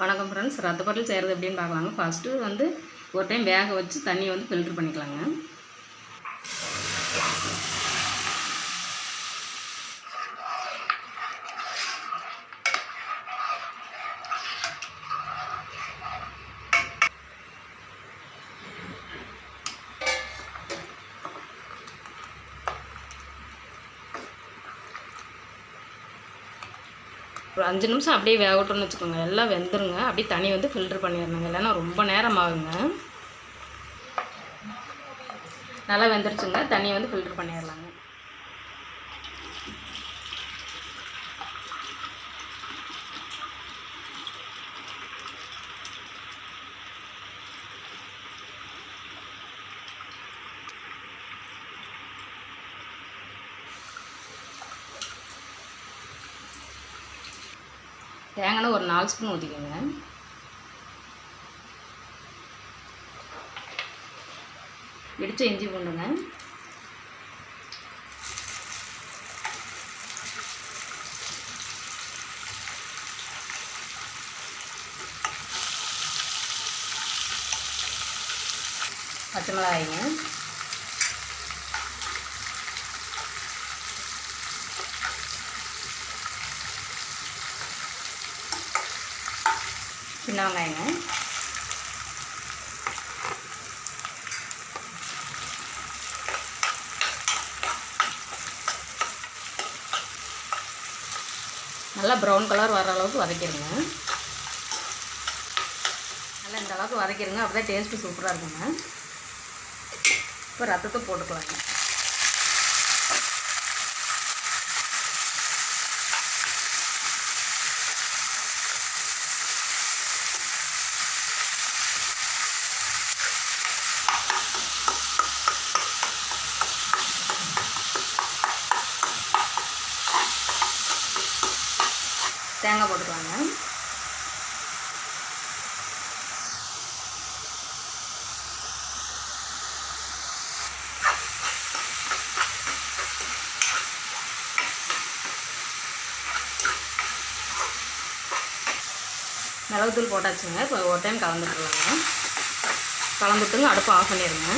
வணக்கம் ஃப்ரெண்ட்ஸ் ரத்த பொருள் செய்கிறது எப்படின்னு பார்க்கலாங்க. ஃபஸ்ட்டு வந்து ஒரு டைம் வேக வச்சு தண்ணியை வந்து ஃபில்ட்ரு பண்ணிக்கலாங்க. ஒரு அஞ்சு நிமிஷம் அப்படியே வேகட்டும்னு வச்சுக்கோங்க. எல்லாம் வெந்துருங்க. அப்படியே தண்ணி வந்து ஃபில்ட்ரு பண்ணிடணுங்க. இல்லைன்னா ரொம்ப நேரம் ஆகுங்க நல்லா வெந்துருச்சுங்க. தண்ணியை வந்து ஃபில்ட்ரு பண்ணிடலாங்க. தேங்காய் ஒரு நாலு ஸ்பூன் ஊற்றிக்கோங்க இடித்த இஞ்சி பூண்டுங்க. பச்சை மிளகாய்ங்க. சின்ன வெங்காயங்க நல்லா ப்ரௌன் கலர் வர அளவுக்கு வதக்கிடுங்க நல்லா இந்த அளவுக்கு வதக்கிடுங்க அப்போ தான் டேஸ்ட்டு சூப்பராக இருக்குங்க. இப்போ ரத்தத்தை போட்டுக்கலாங்க. தேங்காய் போட்டுக்கலாங்க. மிளகுத்தூள் போட்டாச்சுங்க. இப்போ ஒரு டைம் கலந்துட்டுருவாங்க கலந்துட்டுங்க அடுப்பு ஆஃப் பண்ணிடுங்க.